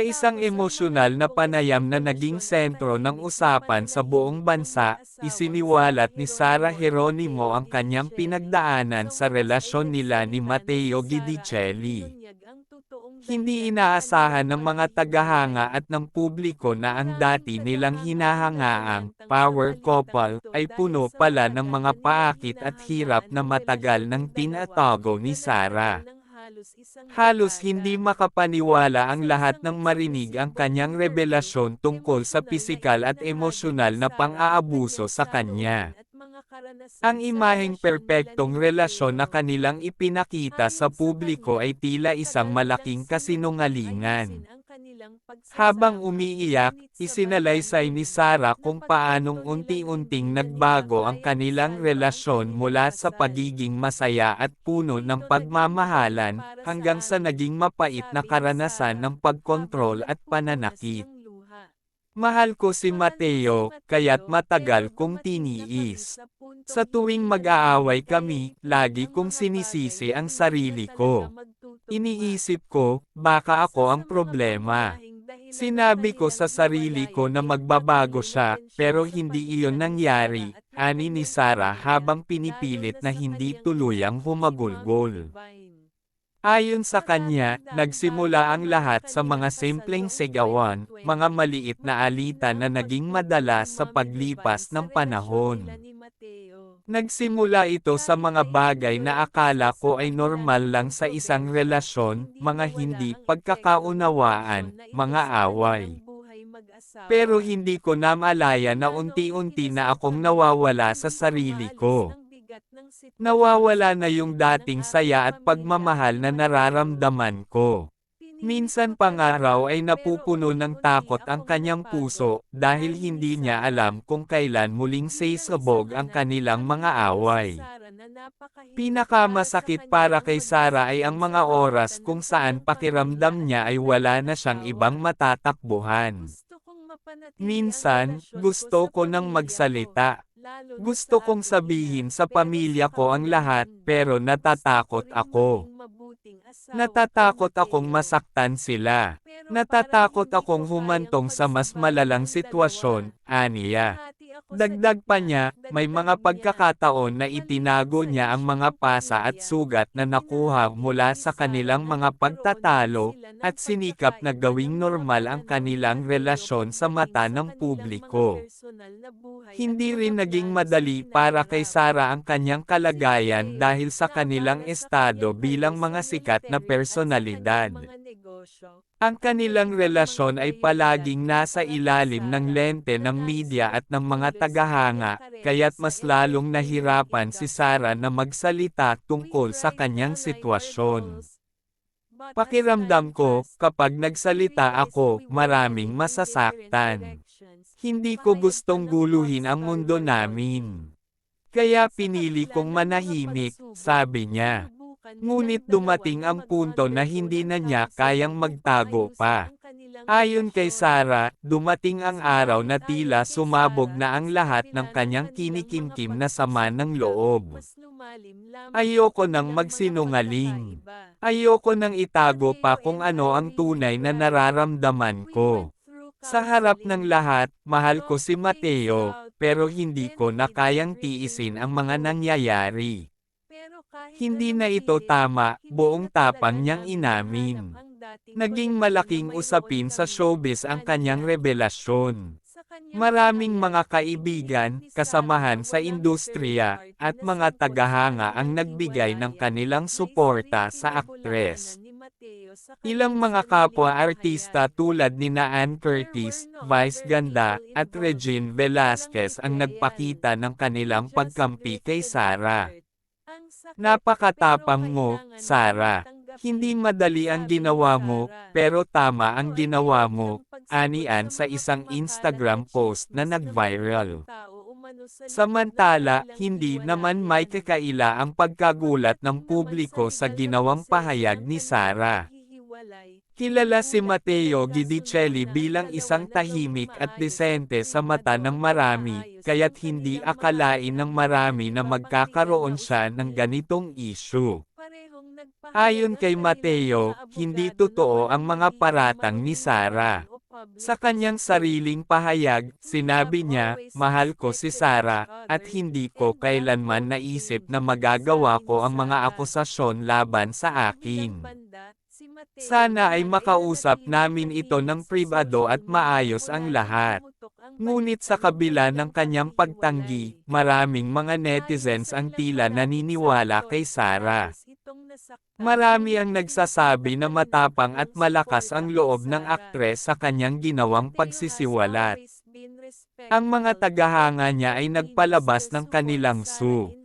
Sa isang emosyonal na panayam na naging sentro ng usapan sa buong bansa, isiniwalat ni Sara Geronimo ang kanyang pinagdaanan sa relasyon nila ni Matteo Guidicelli. Hindi inaasahan ng mga tagahanga at ng publiko na ang dati nilang hinahangaang power couple ay puno pala ng mga paakit at hirap na matagal ng tinatago ni Sara. Halos hindi makapaniwala ang lahat ng marinig ang kanyang revelasyon tungkol sa pisikal at emosyonal na pang-aabuso sa kanya. Ang imaheng perpektong relasyon na kanilang ipinakita sa publiko ay tila isang malaking kasinungalingan. Habang umiiyak, isinalaysay ni Sarah kung paanong unti-unting nagbago ang kanilang relasyon mula sa pagiging masaya at puno ng pagmamahalan, hanggang sa naging mapait na karanasan ng pagkontrol at pananakit. Mahal ko si Mateo, kaya't matagal kong tiniis. Sa tuwing mag-aaway kami, lagi kong sinisisi ang sarili ko. Iniisip ko, baka ako ang problema. Sinabi ko sa sarili ko na magbabago siya, pero hindi iyon nangyari, ani ni Sarah habang pinipilit na hindi tuluyang humagulgol. Ayon sa kanya, nagsimula ang lahat sa mga simpleng sigawan, mga maliit na alitan na naging madalas sa paglipas ng panahon. Nagsimula ito sa mga bagay na akala ko ay normal lang sa isang relasyon, mga hindi pagkakaunawaan, mga away. Pero hindi ko namalaya na unti-unti na akong nawawala sa sarili ko. Nawawala na yung dating saya at pagmamahal na nararamdaman ko. Minsan pangaraw ay napupuno ng takot ang kanyang puso, dahil hindi niya alam kung kailan muling sasabog ang kanilang mga away. Pinakamasakit para kay Sarah ay ang mga oras kung saan pakiramdam niya ay wala na siyang ibang matatakbuhan. Minsan, gusto ko nang magsalita. Gusto kong sabihin sa pamilya ko ang lahat, pero natatakot ako. Natatakot akong masaktan sila. Natatakot akong humantong sa mas malalang sitwasyon, aniya. Dagdag pa niya, may mga pagkakataon na itinago niya ang mga pasa at sugat na nakuha mula sa kanilang mga pagtatalo, at sinikap na gawing normal ang kanilang relasyon sa mata ng publiko. Hindi rin naging madali para kay Sara ang kanyang kalagayan dahil sa kanilang estado bilang mga sikat na personalidad. Ang kanilang relasyon ay palaging nasa ilalim ng lente ng media at ng mga tagahanga, kaya't mas lalong nahirapan si Sara na magsalita tungkol sa kanyang sitwasyon. Pakiramdam ko, kapag nagsalita ako, maraming masasaktan. Hindi ko gustong guluhin ang mundo namin. Kaya pinili kong manahimik, sabi niya. Ngunit dumating ang punto na hindi na niya kayang magtago pa. Ayon kay Sara, dumating ang araw na tila sumabog na ang lahat ng kanyang kinikimkim na sama ng loob. Ayoko nang magsinungaling. Ayoko nang itago pa kung ano ang tunay na nararamdaman ko. Sa harap ng lahat, mahal ko si Mateo, pero hindi ko na kayang tiisin ang mga nangyayari. Hindi na ito tama, buong tapang niyang inamin. Naging malaking usapin sa showbiz ang kanyang revelasyon. Maraming mga kaibigan, kasamahan sa industriya, at mga tagahanga ang nagbigay ng kanilang suporta sa aktres. Ilang mga kapwa-artista tulad ni Ann Curtis, Vice Ganda, at Regine Velasquez ang nagpakita ng kanilang pagkampi kay Sarah. Napakatapang mo, Sara. Hindi madali ang ginawa mo, pero tama ang ginawa mo, anian sa isang Instagram post na nag-viral. Samantala, hindi naman may kakaila ang pagkagulat ng publiko sa ginawang pahayag ni Sara. Kilala si Matteo Guidicelli bilang isang tahimik at desente sa mata ng marami, kaya't hindi akalain ng marami na magkakaroon siya ng ganitong issue. Ayon kay Mateo, hindi totoo ang mga paratang ni Sarah. Sa kanyang sariling pahayag, sinabi niya, mahal ko si Sarah, at hindi ko kailanman naisip na magagawa ko ang mga akusasyon laban sa akin. Sana ay makausap namin ito ng pribado at maayos ang lahat. Ngunit sa kabila ng kanyang pagtanggi, maraming mga netizens ang tila naniniwala kay Sarah. Marami ang nagsasabi na matapang at malakas ang loob ng aktres sa kanyang ginawang pagsisiwalat. Ang mga tagahanga niya ay nagpalabas ng kanilang su.